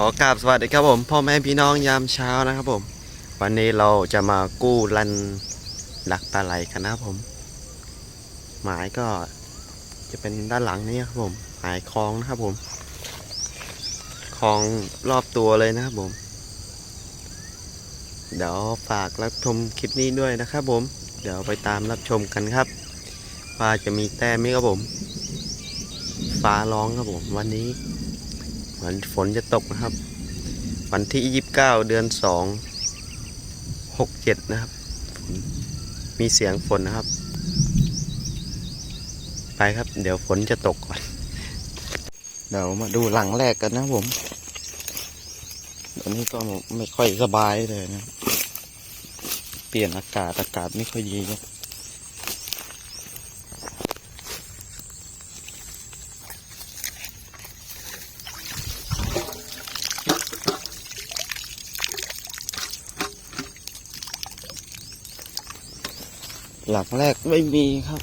ขอกราบสวัสดีครับผมพ่อแม่พี่น้องยามเช้านะครับผม วันนี้เราจะมากู้รันหลักปลาไหลกันนะครับผม หมายก็จะเป็นด้านหลังนี้ครับผม หมายคลองนะครับผมคลองรอบตัวเลยนะครับผม เดี๋ยวฝากรับชมคลิปนี้ด้วยนะครับผม เดี๋ยวไปตามรับชมกันครับว่าจะมีแต้มไหมครับผม ฟ้าร้องครับผมวันนี้ เหมือนฝนจะตกนะครับ วันที่ 29 เดือน 2 67 นะครับ มีเสียงฝนนะครับ ไปครับ เดี๋ยวฝนจะตกก่อน เดี๋ยวมาดูหลังแรกกันนะผมตอนนี้ก็ไม่ค่อยสบายเลยนะ เปลี่ยนอากาศอากาศไม่ค่อยดี หลังแรกไม่มีครับ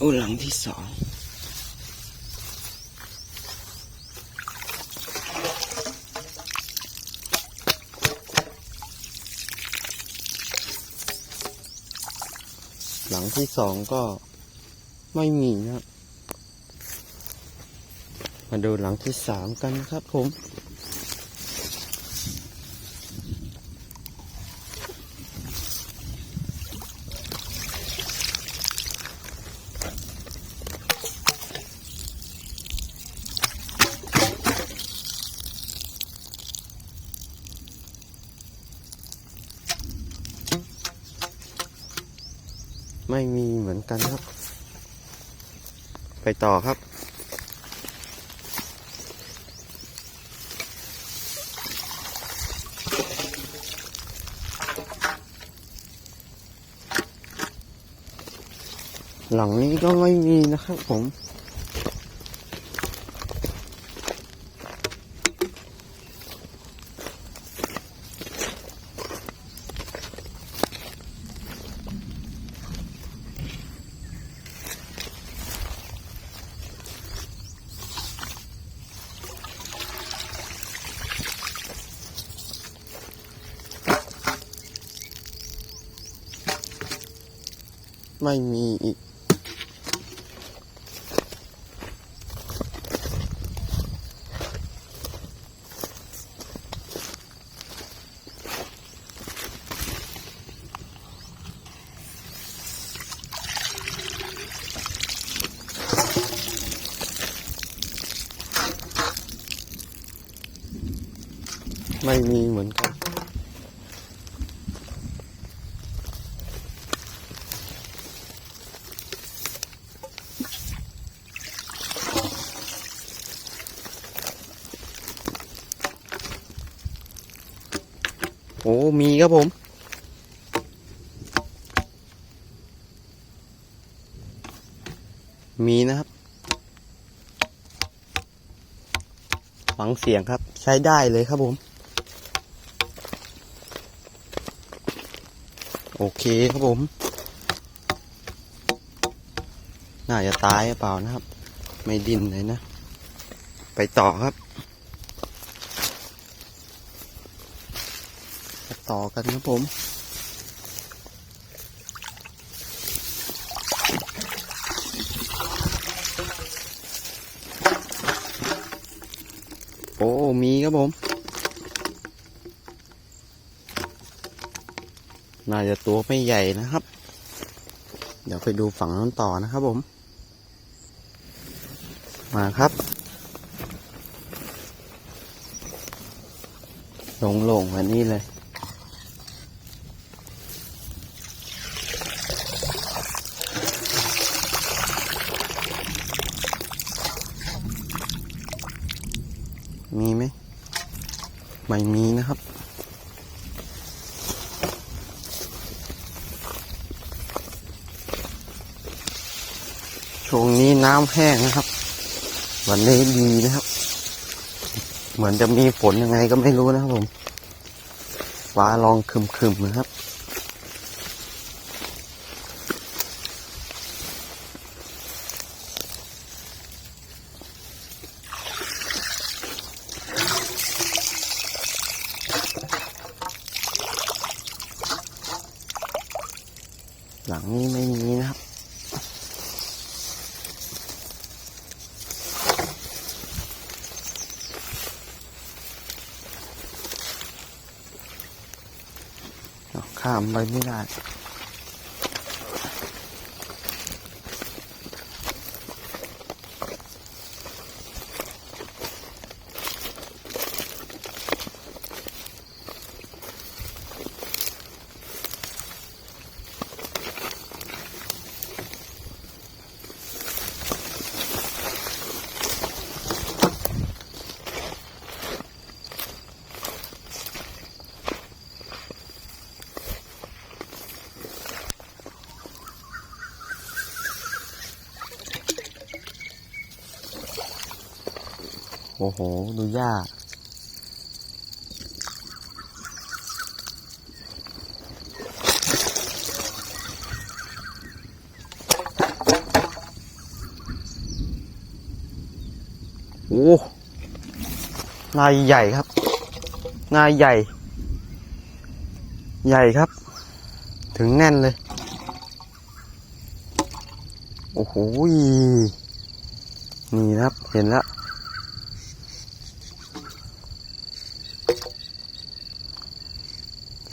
อู้หลังที่สอง ที่สองก็ไม่มีนะครับ มาดูหลังที่สามกันครับผมมีเหมือนกันครับ ไปต่อครับ หลังนี้ก็ไม่มีนะครับผม ไม่มีอีก ไม่มีเหมือนกัน โอ้มีครับผม มีนะครับ ฟังเสียงครับ ใช้ได้เลยครับผม โอเคครับผม น่าจะตายหรือเปล่านะครับ ไม่ดิ้นเลยนะ ไปต่อครับ ไป ต่อกันครับผมโอ้มีครับผม น่าจะตัวไม่ใหญ่นะครับ เดี๋ยวไปดูฝั่งนั้นต่อนะครับผม มาครับ ลงลงๆอันนี้เลย มีไหม ไม่มีนะครับ ช่วงนี้น้ำแห้งนะครับ วันนี้ดีนะครับ เหมือนจะมีฝนยังไงก็ไม่รู้นะครับผมฟ้าลองคึมๆนะครับ นี้ไม่มีนะครับข้ามไปไม่ได้ โอ้โห ดูหญ้า โอ้นายใหญ่ครับ นายใหญ่ ใหญ่ครับ ถึงแน่นเลย โอ้โห นี่นะครับ เห็นแล้ว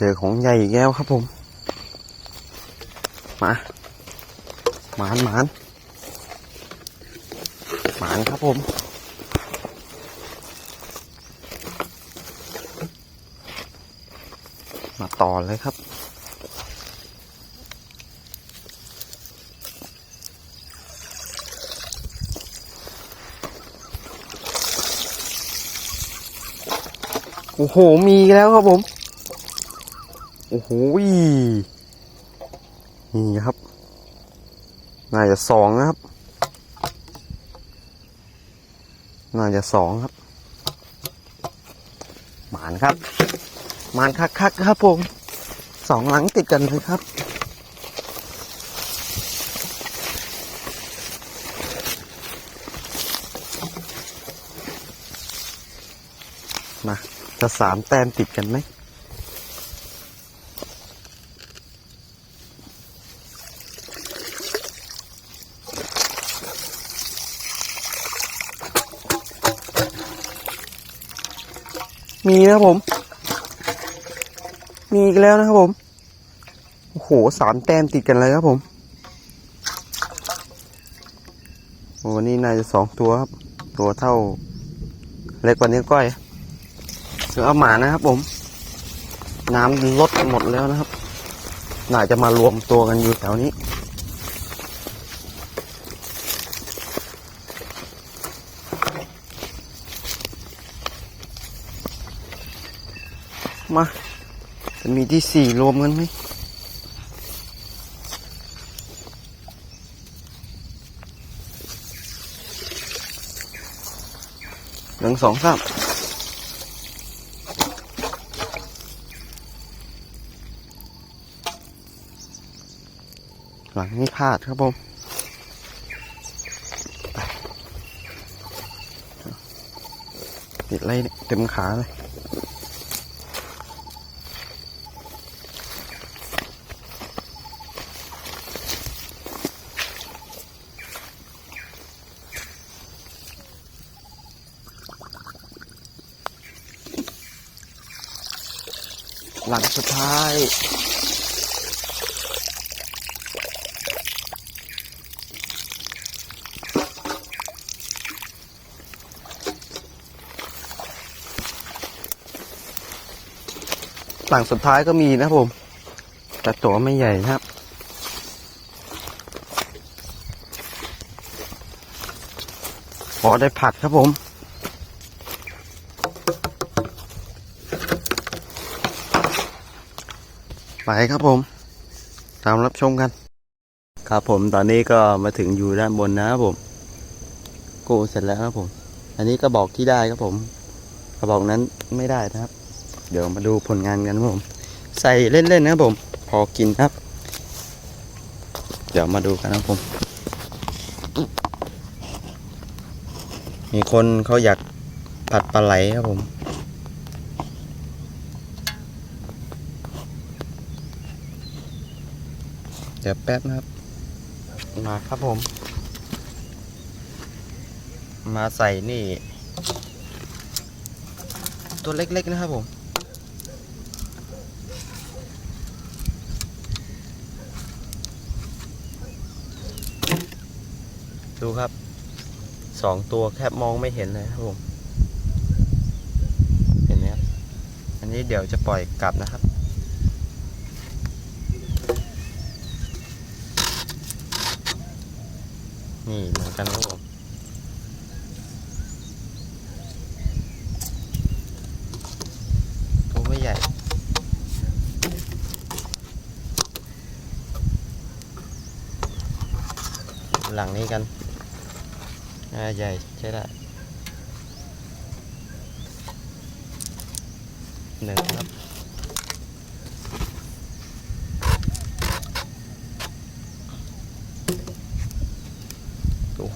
เจอของใหญ่อีกแล้วครับผม มาหมานหมานหมานครับผมมาต่อเลยครับ โอ้โห มีแล้วครับผม โอ้โหนี่ครับน่าจะสองนะครับ น่าจะสองครับ หมานครับ หมานคักๆครับผมสองหลังติดกันเลยครับมาจะสามแต้มติดกันไหม มีนะครับผม มีอีกแล้วนะครับผม โอ้โหสามแต้มติดกันเลยครับผมโอ้นี่น่าจะสองตัวครับ ตัวเท่า เล็กกว่านิ้ก้อยเสือเอาหมานะครับผม น้ำลดหมดแล้วนะครับ น่าจะมารวมตัวกันอยู่แถวนี้ มา จะมีที่สี่รวมกันไหมหนึ่งสองสามหลังนี้พลาดครับผมปติดไล่เต็มขาเลย หลังสุดท้าย หลังสุดท้ายก็มีนะผม แต่ตัวไม่ใหญ่นะครับพอได้ผัดครับผม ไปครับผม ตามรับชมกัน ครับผมตอนนี้ก็มาถึงอยู่ด้านบนนะครับผมกูเสร็จแล้วครับผม อันนี้ก็บอกที่ได้ครับผมกระบอกนั้นไม่ได้นะครับ เดี๋ยวมาดูผลงานกันครับผม ใส่เล่นๆนะครับผม พอกินครับ เดี๋ยวมาดูกันนะครับผม มีคนเขาอยากผัดปลาไหลครับผม เดี๋ยวแป๊บนะครับ มาครับผม มาใส่นี่ ตัวเล็กๆนะครับผมดูครับสองตัวแคบมองไม่เห็นเลยครับผม เห็นไหมครับ อันนี้เดี๋ยวจะปล่อยกลับนะครับ นี่เหมือนกันครับผมตัวไม่ใหญ่ หลังนี้กันใหญ่ใช่ได้หนึ่งครับ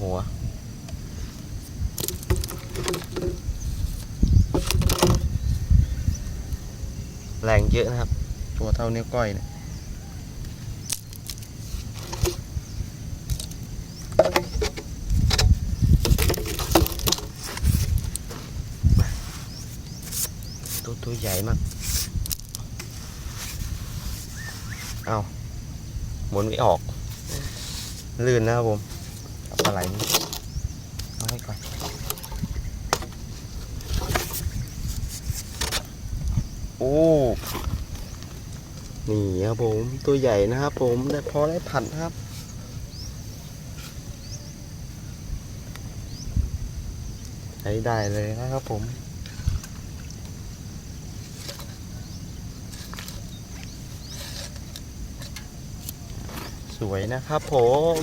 หัว แรงเยอะนะครับ ตัวเท่านิ้วก้อยเนี่ยตัวตัวใหญ่มาก เอาหมุนไม่ออก ลื่นนะครับผมเอา ปลาไหลนี่เอาไว้ก่อนโอ้นี่ครับผมตัวใหญ่นะครับผมได้พอได้ผัดนครับใช้ได้เลยนะครับผมสวยนะครับผม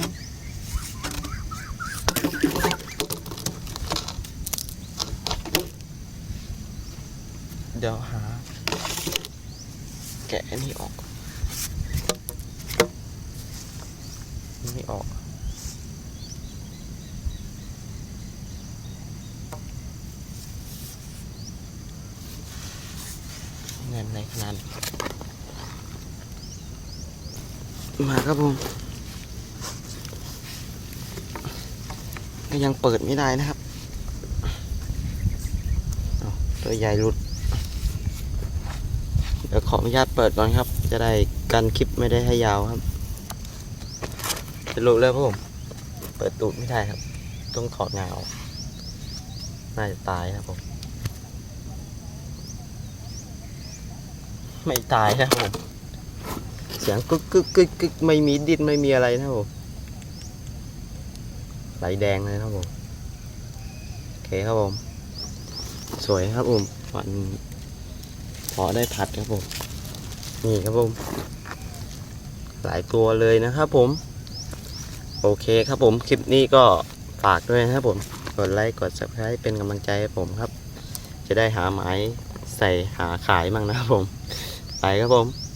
เดี๋ยวหา แกะอันนี้ออกอันนี่ออก เงินในขนาดมาครับผม ก็ยังเปิดไม่ได้นะครับ ตัวใหญ่หลุด เดี๋ยวขออนุญาตเปิดก่อนครับ จะได้กันคลิปไม่ได้ให้ยาวครับจะลุกแล้วครับผม เปิดตูดไม่ได้ครับ ต้องถอดงาออกน่าจะตายครับผม ไม่ตายครับผม เสียงกึกกึกกึกกึกไม่มีดินไม่มีอะไรนะครับผมไหลแดงเลยนะครับผม โอเคครับผม สวยครับผมวัน พอได้ผัดครับผม นี่ครับผม หลายตัวเลยนะครับผม โอเคครับผม คลิปนี้ก็ฝากด้วยนะครับผม กดไลค์ กด subscribe เป็นกำลังใจให้ผมครับ จะได้หาหมายใส่หาขายมั่งนะครับผม ไปครับผม